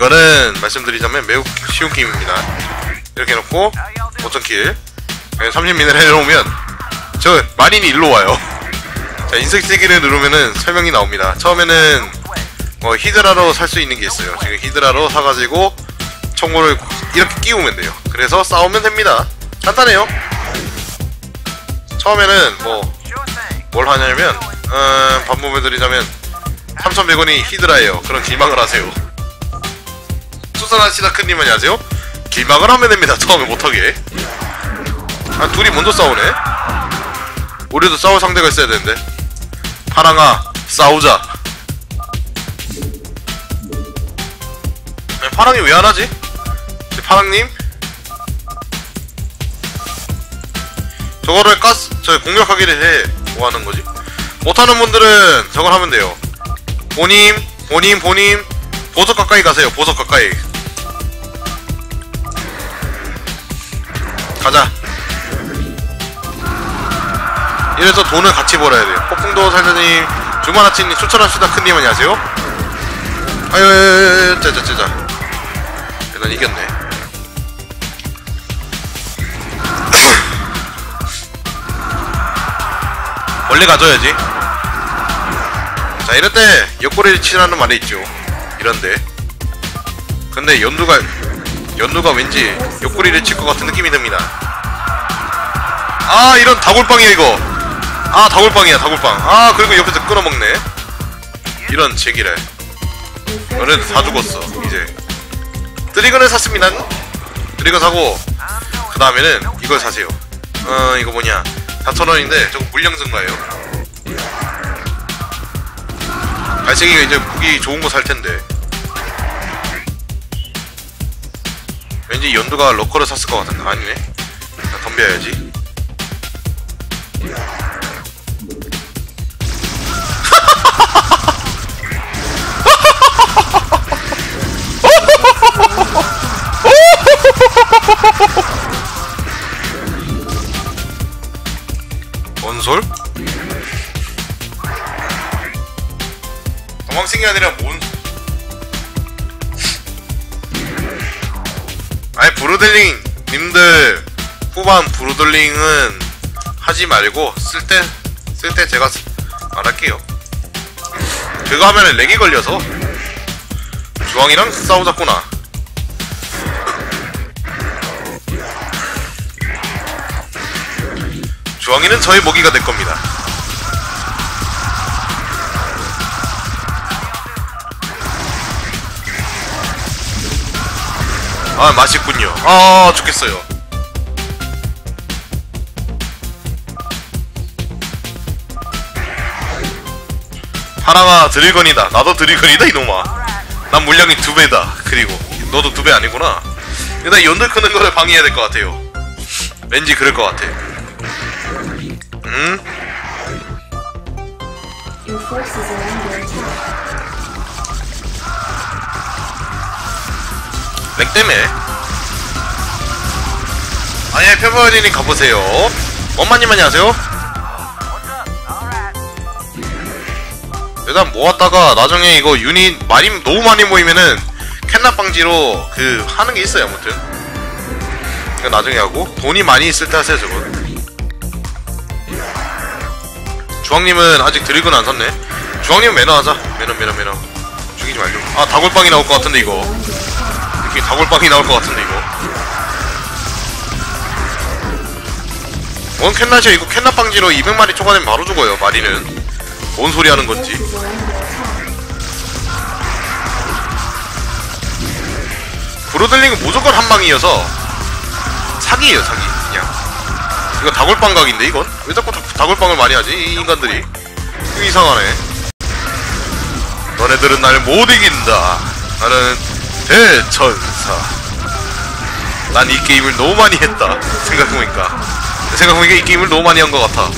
이거는 말씀드리자면 매우 쉬운 게임입니다. 이렇게 해놓고 5,000킬 30민을 해놓으면 저 마린이 일로 와요. 자 인색 세기를 누르면은 설명이 나옵니다. 처음에는 뭐 히드라로 살 수 있는 게 있어요. 지금 히드라로 사가지고 총구를 이렇게 끼우면 돼요. 그래서 싸우면 됩니다. 간단해요. 처음에는 뭐 뭘 하냐면 음, 반복해 드리자면 3,100원이 히드라예요. 그런 길막을 하세요. 수산하시다 큰님 안녕하세요. 길막을 하면 됩니다. 처음에 못하게. 아 둘이 먼저 싸우네. 우리도 싸울 상대가 있어야 되는데. 파랑아 싸우자. 아니, 파랑이 왜 안 하지? 파랑님? 저거를 가스, 저 공격하기를 해. 뭐 하는 거지? 못하는 분들은 저걸 하면 돼요. 본인, 본인, 본인, 보석 가까이 가세요. 보석 가까이. 가자. 이래서 돈을 같이 벌어야 돼요. 폭풍도 살자님, 주마나치님, 추천합시다. 큰님 안녕하세요. 아유, 짜자, 짜자. 일단 이겼네. 멀리 가져야지. 자, 이럴 때 옆구리를 치라는 말이 있죠. 이런데. 근데 연두가, 연두가 왠지 옆구리를 칠 것 같은 느낌이 듭니다. 아, 이런 다골빵이야, 이거. 아, 다골빵이야, 다골빵. 아, 그리고 옆에서 끊어먹네. 이런 제기를. 너네도 다 죽었어, 이제. 드리건을 샀습니다. 드리건 사고, 그 다음에는 이걸 사세요. 어, 이거 뭐냐. 4,000원인데, 저거 물량 증가예요. 갈색이가 이제 무기 좋은 거 살 텐데. 왠지 연두가 러커를 샀을 것 같은데. 아니네. 나 덤벼야지. 브루들링은 하지 말고 쓸 때 쓸 때 제가 쓰- 말할게요. 그거 하면은 렉이 걸려서 주황이랑 싸우자꾸나. 주황이는 저의 먹이가 될 겁니다. 아 맛있군요. 아 좋겠어요. 하나가 드래건이다. 나도 드래건이다 이놈아. 난 물량이 두 배다. 그리고 너도 두 배 아니구나. 일단 연들 크는 거를 방해해야 될 것 같아요. 왠지 그럴 것 같아. 음? 렉 때문에. 아예 페버리님 가보세요. 엄마님 안녕하세요. 일단 모았다가 나중에 이거 유닛 많이 너무 많이 모이면은 캔납 방지로 그 하는 게 있어요 아무튼. 이거 나중에 하고 돈이 많이 있을 때 하세요 저건. 주황님은 아직 드리건 안 샀네. 주황님 매너 하자. 매너 매너 매너. 죽이지 말고. 아 다골빵이 나올 것 같은데 이거. 이렇게 다골빵이 나올 것 같은데 이거 뭔 캔낫이야 이거 캔낫 방지로 200마리 초과되면 바로 죽어요 마리는 뭔 소리 하는 건지. 브로들링은 무조건 한 방이어서 사기예요 사기. 그냥. 이거 다골빵 각인데 이건? 왜 자꾸 다- 다골빵을 많이 하지 이 인간들이? 이상하네. 너네들은 날 못 이긴다. 나는 대천사. 난 이 게임을 너무 많이 했다. 생각해보니까. 생각해보니까 이 게임을 너무 많이 한 것 같아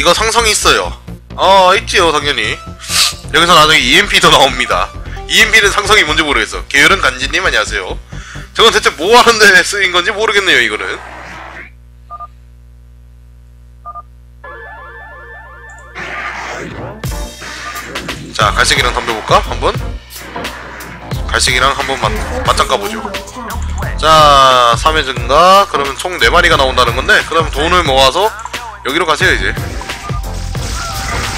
이거 상성이 있어요. 어 있지요 당연히. 여기서 나중에 EMP도 나옵니다. EMP는 상성이 뭔지 모르겠어. 계열은 간지님 안녕하세요. 저건 대체 뭐하는데 쓰인 건지 모르겠네요 이거는. 자 갈색이랑 덤벼볼까? 한번? 갈색이랑 한번 맞, 맞짱 가보죠. 자 3회 증가? 그러면 총 4마리가 나온다는 건데 그럼 돈을 모아서 여기로 가세요 이제.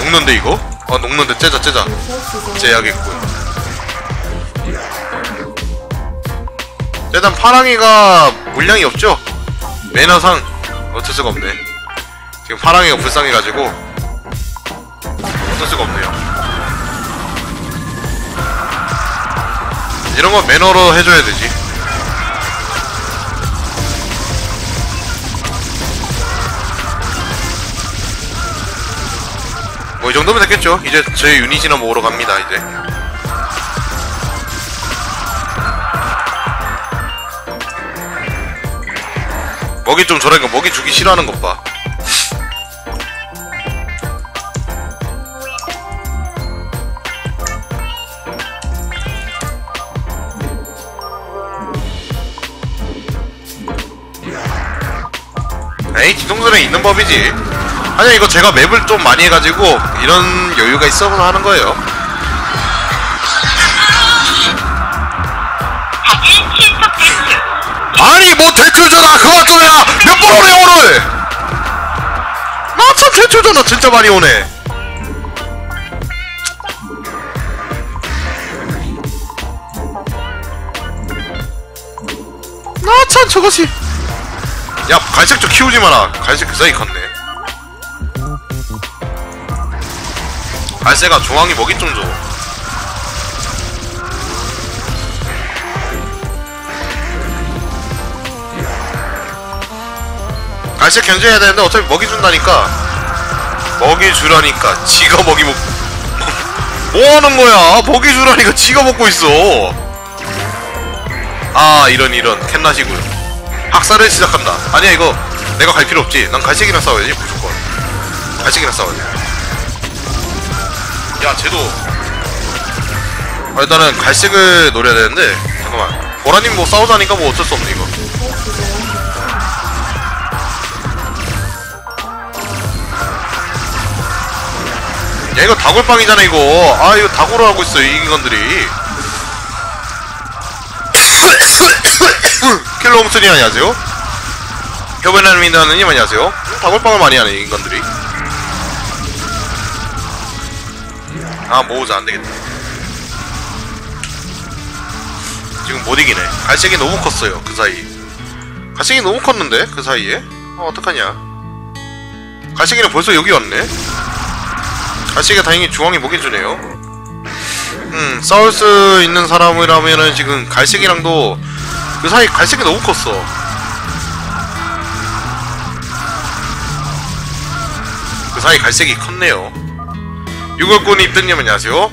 녹는데 이거? 아 녹는데 째자 째자. 째야겠군. 일단 파랑이가 물량이 없죠? 매너상 어쩔 수가 없네. 지금 파랑이가 불쌍해가지고 어쩔 수가 없네요. 이런 건 매너로 해줘야 되지 이 정도면 됐겠죠. 이제 저희 유닛이나 모으러 갑니다 이제. 먹이 좀 저러니까 먹이 주기 싫어하는 것 봐. 에이 지동선에 있는 법이지 아니 이거 제가 맵을 좀 많이 해가지고 이런 여유가 있어서 하는 거예요. 아니 뭐 대출 전화 그만 좀 해라 몇 번 오래 오늘? 나참 대출 전화 진짜 많이 오네. 나참 저것이. 야 갈색 좀 키우지 마라. 갈색 그 사이 컸네 갈색아 중앙이 먹이 좀 줘. 갈색 견제해야 되는데 어차피 먹이 준다니까. 먹이 주라니까. 지가 먹이 먹... 뭐 하는 거야? 먹이 주라니까 지가 먹고 있어. 아 이런 이런. 캔나시군. 학살을 시작한다. 아니야 이거. 내가 갈 필요 없지. 난 갈색이랑 싸워야지 무조건. 갈색이랑 싸워야 돼 야 쟤도. 아, 일단은 갈색을 노려야 되는데 잠깐만. 보라님 뭐 싸우자니까 뭐 어쩔 수 없네 이거. 야 이거 다골빵이잖아 이거. 아 이거 다골을 하고 있어 이 인간들이. 킬러 홈스님 안녕하세요. 효변라미나님 안녕하세요. 다골빵을 많이 하네 이 인간들이 아 모으자 안되겠다. 지금 못 이기네. 갈색이 너무 컸어요 그 사이. 갈색이 너무 컸는데 그 사이에? 아 어떡하냐. 갈색이는 벌써 여기 왔네. 갈색이가 다행히 중앙에 먹이 주네요. 음 싸울 수 있는 사람이라면은 지금 갈색이랑도 그 사이 갈색이 너무 컸어. 그 사이 갈색이 컸네요 유골꾼이 입등님 안녕하세요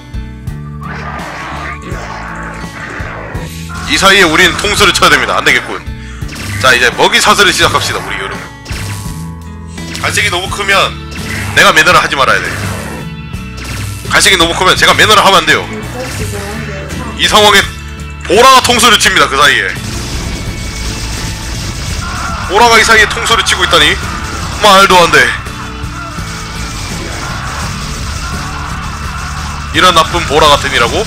이 사이에 우린 통수를 쳐야 됩니다. 안되겠군. 자 이제 먹이 사슬을 시작합시다 우리 여러분. 갈색이 너무 크면 내가 매너를 하지 말아야 돼. 갈색이 너무 크면 제가 매너를 하면 안 돼요. 이 상황에 보라가 통수를 칩니다 그 사이에. 보라가 이 사이에 통수를 치고 있다니 말도 안돼 이런 나쁜 보라 같으니라고?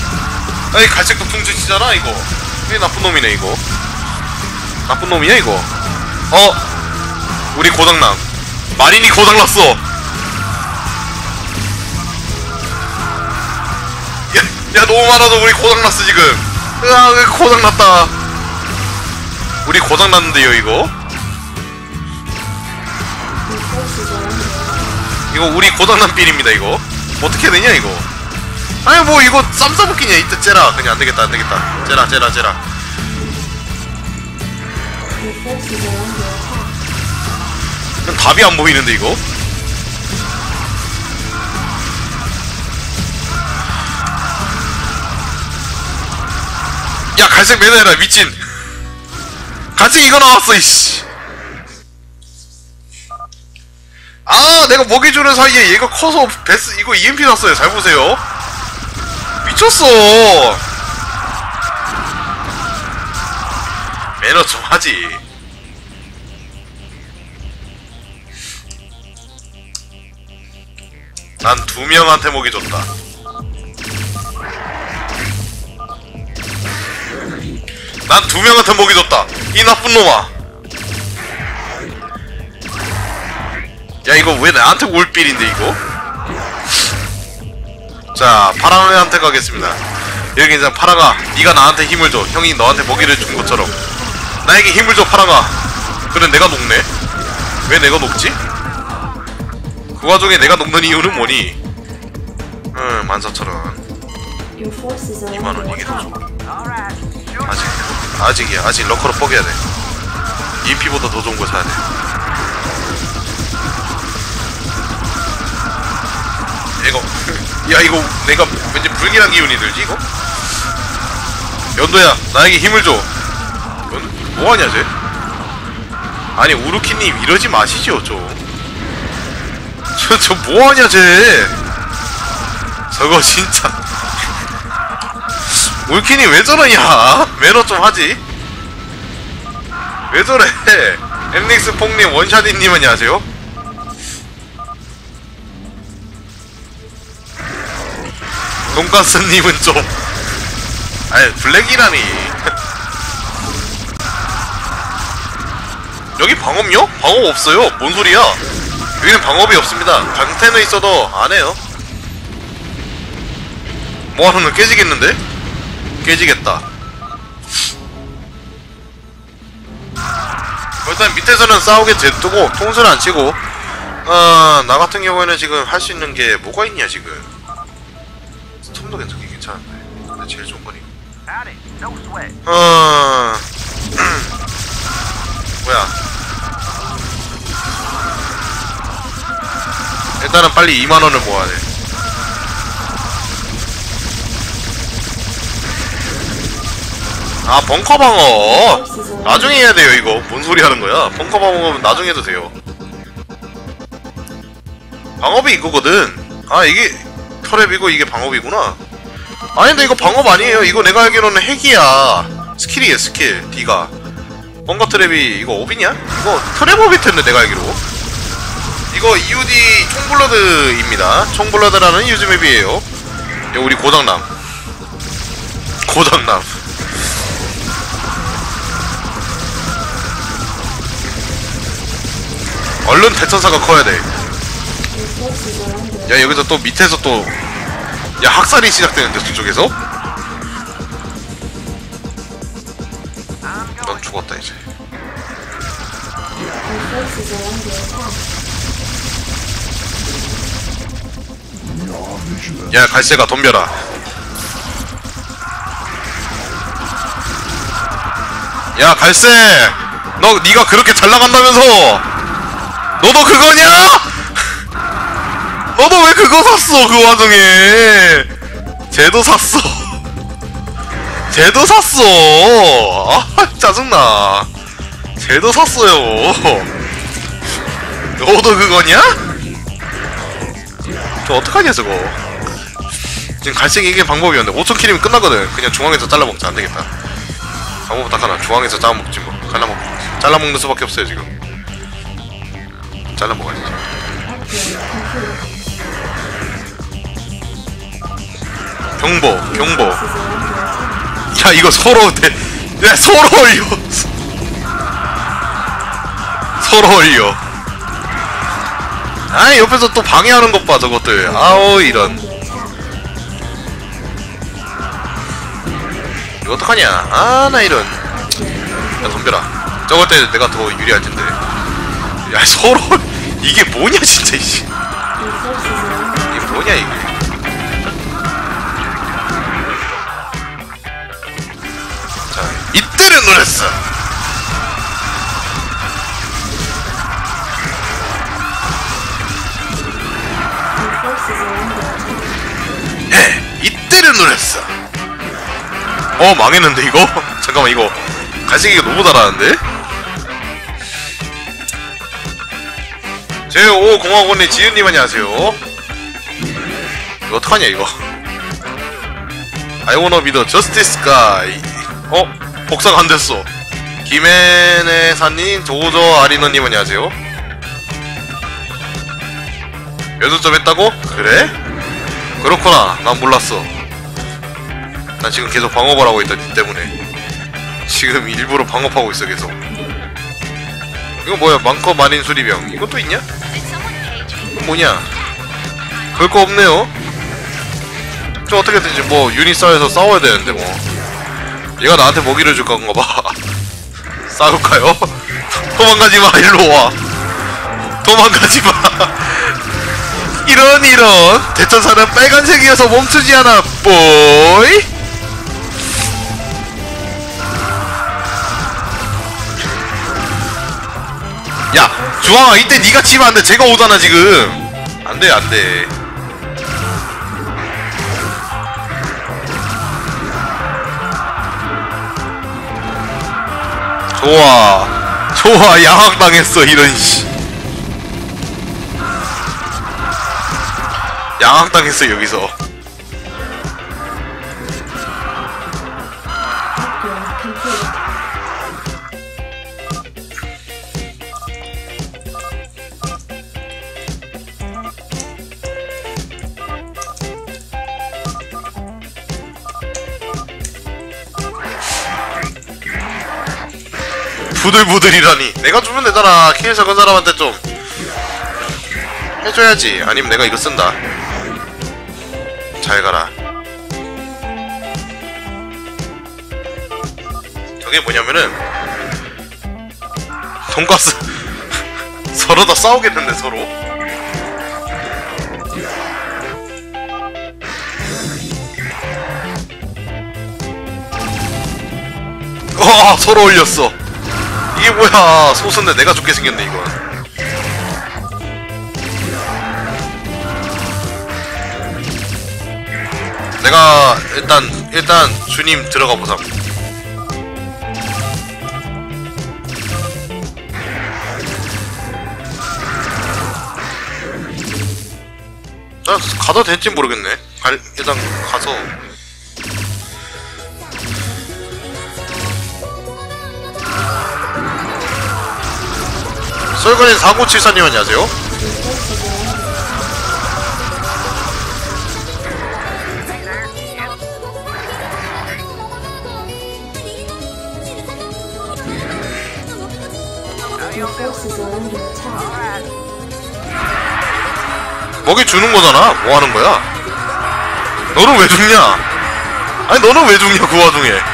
아니 갈색도 통수 치잖아 이거. 이 나쁜 놈이네 이거. 나쁜 놈이야 이거. 어? 우리 고장남. 마린이 고장났어. 야, 야 너무 많아서 우리 고장났어 지금. 으아 고장났다. 우리 고장났는데요 이거? 이거 우리 고장난 빌입니다 이거. 어떻게 되냐 이거 아니 뭐 이거 쌈 싸먹기냐 이때 째라. 그냥 안되겠다 안되겠다. 째라 째라 째라. 그냥 답이 안 보이는데 이거? 야 갈색 매너해라 미친. 갈색 이거 나왔어 이씨. 아 내가 먹이 주는 사이에 얘가 커서 베스 이거 EMP 났어요. 잘 보세요 미쳤어. 매너 좀 하지. 난 두 명한테 목이 좋다. 난 두 명한테 목이 좋다. 이 나쁜 놈아. 야 이거 왜 나한테 올빌인데 이거? 자 파라한테 가겠습니다. 여기 이제 파라가 네가 나한테 힘을 줘. 형이 너한테 먹이를 준 것처럼. 나에게 힘을 줘 파라가. 그래 내가 녹네. 왜 내가 녹지? 그 와중에 내가 녹는 이유는 뭐니? 응 14,000원. Your forces are 2만원 under 이게 더. 좋아 아직 아직이야. 아직 러커로 뻐겨야 돼. EMP보다 더 좋은 거 사야 돼. 이거 야 이거 내가 왠지 불길한 기운이 들지 이거? 연도야 나에게 힘을 줘 연, 뭐하냐 쟤? 아니 우루키님 이러지 마시죠 좀저 저 뭐하냐 쟤 저거 진짜 울킨이 왜 저러냐? 매너 좀 하지? 왜 저래? 엠닉스 폭님 원샷이님 안녕하세요? 돈가스님은 좀 아니 블랙이라니 여기 방업요? 방업 없어요 뭔 소리야 여기는 방업이 없습니다 강태는 있어도 안해요 뭐하는 거 깨지겠는데? 깨지겠다. 일단 밑에서는 싸우게 대두고 통수는 안 치고 어, 나 같은 경우에는 지금 할 수 있는 게 뭐가 있냐 지금 어... 뭐야? 일단은 빨리 2만원을 모아야 돼. 아 벙커 방어. 나중에 해야 돼요 이거. 뭔 소리 하는 거야? 벙커 방어는 나중에 해도 돼요. 방업이 이거거든. 아 이게 터랩이고 이게 방업이구나 아니 근데 이거 방업 아니에요. 이거 내가 알기로는 핵이야. 스킬이에요 스킬. D가. 벙커 트랩이 이거 업이냐? 이거 트랩 업일 텐데 내가 알기로. 이거 EUD 총블러드입니다. 총블러드라는 유즈 맵이에요. 이거 우리 고장남. 고장남. 얼른 대천사가 커야 돼. Your forces are under 야 여기서 또 밑에서 또 야 학살이 시작되는데 저쪽에서? 넌 죽었다 이제. 야 갈새가 덤벼라. 야 갈새, 너 네가 그렇게 잘 나간다면서? 너도 그거냐? 너도 왜 그거 샀어 그 와중에? 쟤도 샀어. 쟤도 샀어. 아 짜증나. 쟤도 샀어요. 너도 그거냐? 저 어떡하냐 저거. 지금 갈색이 이게 방법이었는데 5천 킬이면 끝나거든 그냥 중앙에서 잘라먹자 안되겠다 방법 딱 하나 중앙에서 잘라먹지 뭐 잘라먹 잘라먹는 수밖에 없어요 지금 잘라먹어야지 경보 경보. 야 이거 서로 대, 야 서로 올려. 서로 올려. 아니 옆에서 또 방해하는 것 봐 저것들. 아우 이런. 이거 어떡하냐? 아 나 이런. 야 덤벼라. 저걸 때 내가 더 유리할 텐데. 야 서로. 이게 뭐냐 진짜 이게 뭐냐 이게 under attack. 예 이때를 노렸어. 어 망했는데 이거? 잠깐만 이거. 갈색이가 너무 잘하는데? 제5 공화국의 지은님 안녕하세요. 이거 어떡하냐 이거? I wanna be the justice guy. 어? 복사가 안 됐어. 김해네 사님 조조 아리너님 안녕하세요. 몇점 했다고? 그래? 그렇구나. 난 몰랐어. 난 지금 계속 방어를 하고 있다 니 때문에. 지금 일부러 방어하고 있어 계속. 이거 뭐야? 망커 마린 수리병. 이것도 있냐? 뭐냐? 별거 없네요. 저 어떻게든지 뭐 유닛 쌓여서 싸워야 되는데 뭐 얘가 나한테 먹이를 줄 건가 봐. 싸울까요? 도망가지 마 일로 와. 도망가지 마. 이런 이런. 대천사는 빨간색이어서 멈추지 않아 뽀이. 야 주황아 이때 네가 치면 안돼. 제가 오잖아 지금. 안돼 안돼 좋아. 좋아 양악당했어 이런 씨. 양악당했어 여기서 부들부들이라니. 내가 주면 되잖아. 키에 적은 사람한테 좀 해줘야지. 아니면 내가 이거 쓴다. 잘 가라. 저게 뭐냐면은 돈가스. 서로 다 싸우겠는데 서로. 어 서로 올렸어 이게 뭐야. 소스인데 내가 죽게 생겼네 이건. 내가 일단 일단 주님 들어가 보자. 나 가도 될지 모르겠네. 갈, 일단 가서 썰거린 4974님 안녕하세요. 먹이 주는 거잖아. 뭐 하는 거야? 너는 왜 죽냐? 아니 너는 왜 죽냐 그 와중에?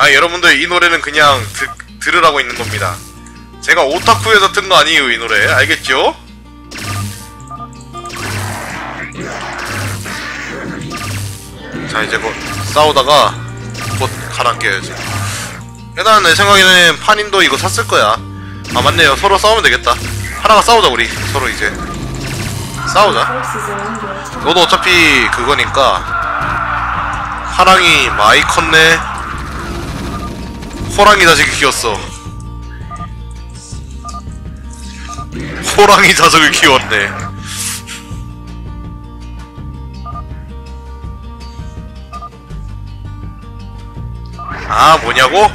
아 여러분들 이 노래는 그냥 드, 들으라고 있는 겁니다. 제가 오타쿠에서 튼거 아니에요 이 노래. 알겠죠? 자 이제 곧 싸우다가 곧 가라앉혀야지. 일단 내 생각에는 판인도 이거 샀을 거야. 아 맞네요. 서로 싸우면 되겠다. 하나가 싸우자 우리. 서로 이제. 싸우자. 너도 어차피 그거니까. 하랑이 많이 컸네 호랑이 자식이 키웠어 호랑이 자식을 키웠네 아 뭐냐고?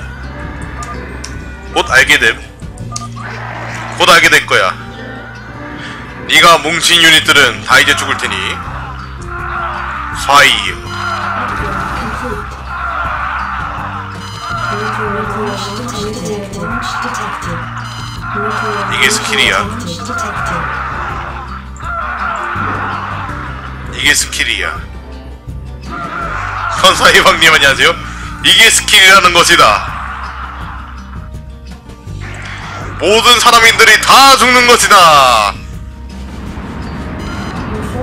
곧 알게 됨. 곧 알게 될 거야. 네가 뭉친 유닛들은 다 이제 죽을 테니. 파이어. 이게 스킬이야. 이게 스킬이야. 컨사이방님 안녕하세요. 이게 스킬이라는 것이다. 모든 사람인들이 다 죽는 것이다.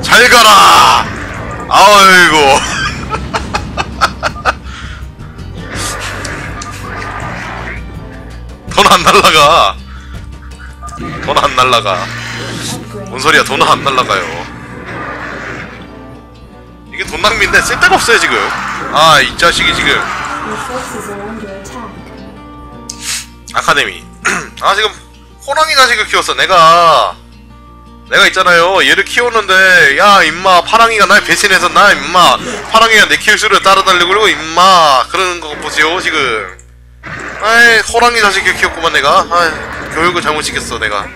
잘 가라. 아이고. 안 날라가. 돈 안 날라가. 뭔 소리야? 돈은 안 날라가요. 이게 돈 낭비인데 쓸데가 없어요 지금. 아 이 자식이 지금. 아카데미. 아 지금 호랑이 자식을 키웠어. 내가 내가 있잖아요. 얘를 키웠는데 야 임마 파랑이가 날 배신해서 나 임마 파랑이가 내 키울수록 따라달리고 그러고 임마 그러는 거 보세요 지금. 아이 호랑이 자식을 키웠구만 내가. 아이 교육을 잘못 시켰어 내가.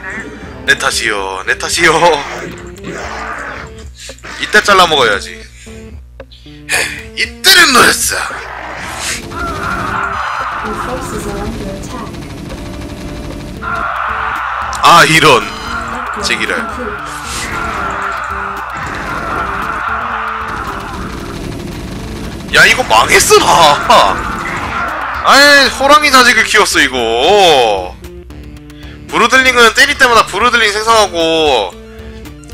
내 탓이요 내 탓이요 이때 잘라 먹어야지. 이때는 attack. 아 이런 complete. 야 이거 망했어 나 아이 호랑이 자식을 키웠어 이거 브루들링은 때릴 때마다 브루들링 생성하고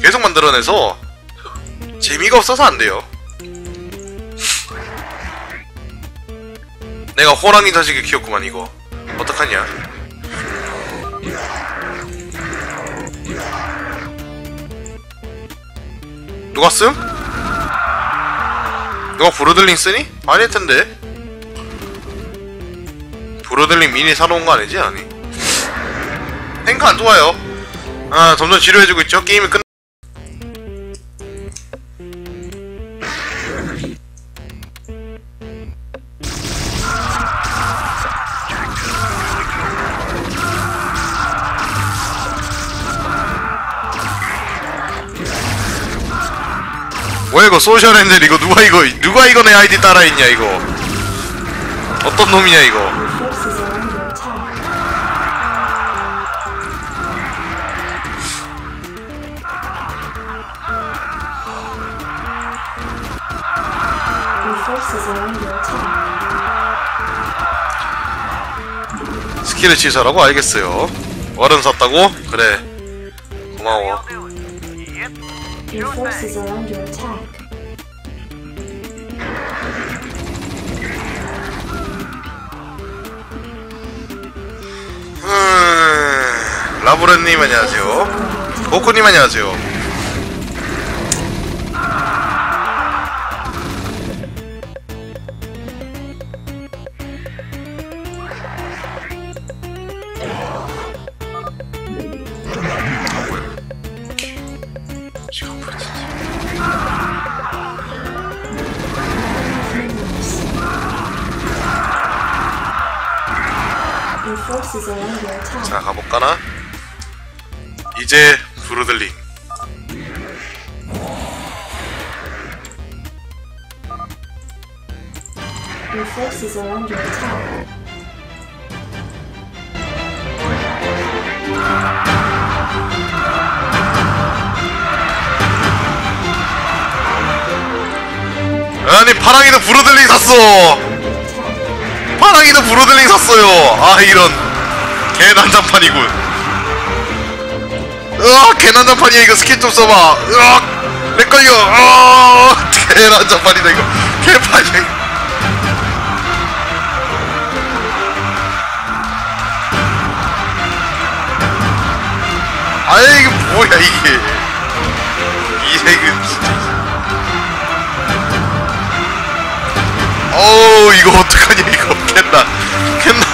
계속 만들어내서 재미가 없어서 안 돼요 내가 호랑이 자식을 키웠구만 이거 어떡하냐 누가 씀? 누가 브로들링 쓰니? 아닐 텐데. 브로들링 미니 사놓은 거 아니지? 아니. 탱크 안 좋아요. 아, 점점 지루해지고 있죠? 게임이 끝. 뭐야 이거 소셜 핸들 이거 누가 이거 누가 이거 내 아이디 따라했냐 이거 어떤 놈이냐 이거 스킬을 취소하라고? 알겠어요. 월은 샀다고? 그래. 고마워. 음... 라브레님 안녕하세요. 보코님 안녕하세요 이제 브루들링. 아니 파랑이도 브루들링 샀어. 파랑이도 브로들링 샀어요. 아 이런 개난장판이군. 으악 개난장판이야 이거 스킨 좀 써봐. 으악 내 걸려. 아 개난장판이다 이거. 개판이야. 이거. 아 이게 뭐야 이게. 이 색은 진짜. 어우 이거 어떡하냐 이거 캔나 캔나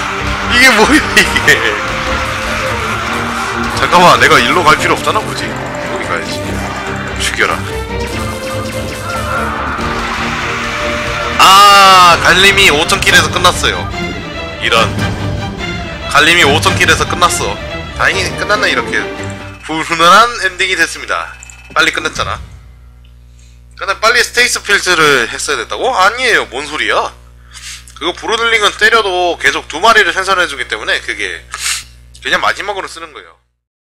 이게 뭐야 이게 잠깐만 내가 일로 갈 필요 없잖아 굳이 여기 가야지. 죽여라. 아 갈림이 5천킬에서 끝났어요. 이런. 갈림이 5천킬에서 끝났어. 다행히 끝났나 이렇게. 불운한 엔딩이 됐습니다. 빨리 끝냈잖아. 근데 빨리 스테이스 필드를 했어야 됐다고? 아니에요. 뭔 소리야? 그거 브로들링은 때려도 계속 두 마리를 생산해주기 때문에 그게 그냥 마지막으로 쓰는 거예요.